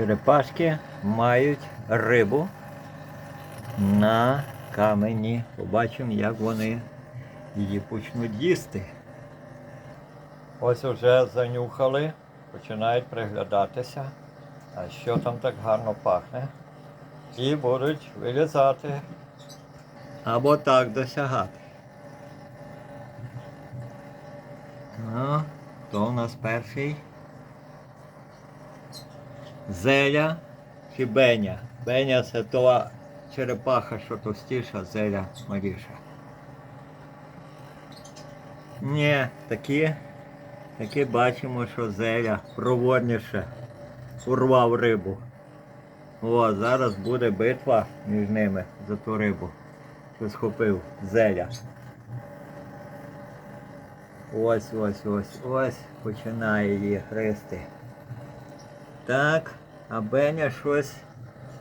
Черепашки мають рибу на камені. Побачимо, як вони її почнуть їсти. Ось уже занюхали, починають приглядатися. А що там так гарно пахне? І будуть вилізати або так досягати. Ну, хто у нас перший? Зеля чи Беня? Беня це та черепаха, що товстіша, зеля маліша. Ні, такі, такі бачимо, що зеля проводніше урвав рибу. О, зараз буде битва між ними за ту рибу, що схопив зеля. Ось, ось, ось, ось починає її хрести. Так, а Беня щось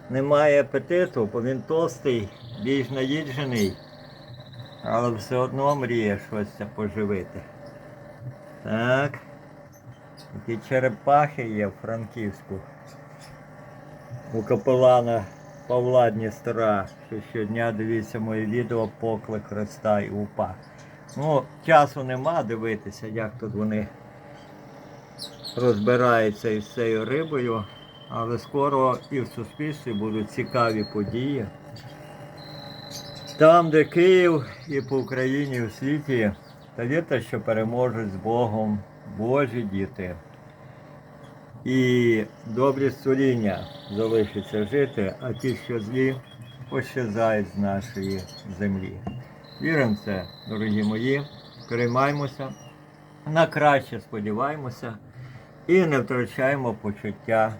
не має апетиту, бо він толстий, більш наїджений, але все одно мріє щось поживити. Так. Такі черепахи є в Франківську. У капелана Павла Дністра, що щодня дивіться моє відео Поклик Христа і УПА. Ну, часу нема дивитися, як тут вони розбираються із цією рибою, але скоро і в суспільстві будуть цікаві події. Там, де Київ і по Україні, і в світі, та вірте, що переможуть з Богом Божі діти. І добрі створіння залишаться жити, а ті, що злі, пощезають з нашої землі. Віримо це, дорогі мої, переймаємося, на краще сподіваємося і не втрачаємо почуття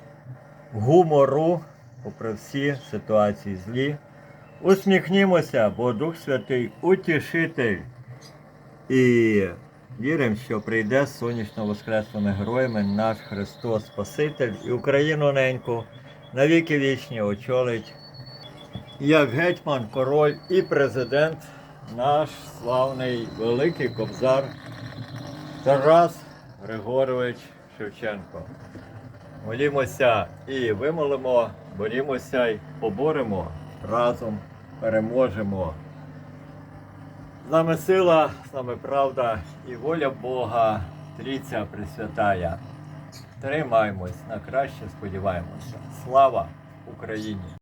гумору, попри всі ситуації злі. Усміхнімося, бо Дух Святий утішитель. І віримо, що прийде сонячно воскреслими героями наш Христос Спаситель і Україну неньку навіки вічні очолить як гетьман, король і президент, наш славний великий кобзар Тарас Григорович Шевченко. Молімося і вимолимо, борімося і поборемо, разом переможемо. З нами сила, з нами правда і воля Бога, Трійця Пресвятая. Тримаймось, на краще сподіваємося. Слава Україні!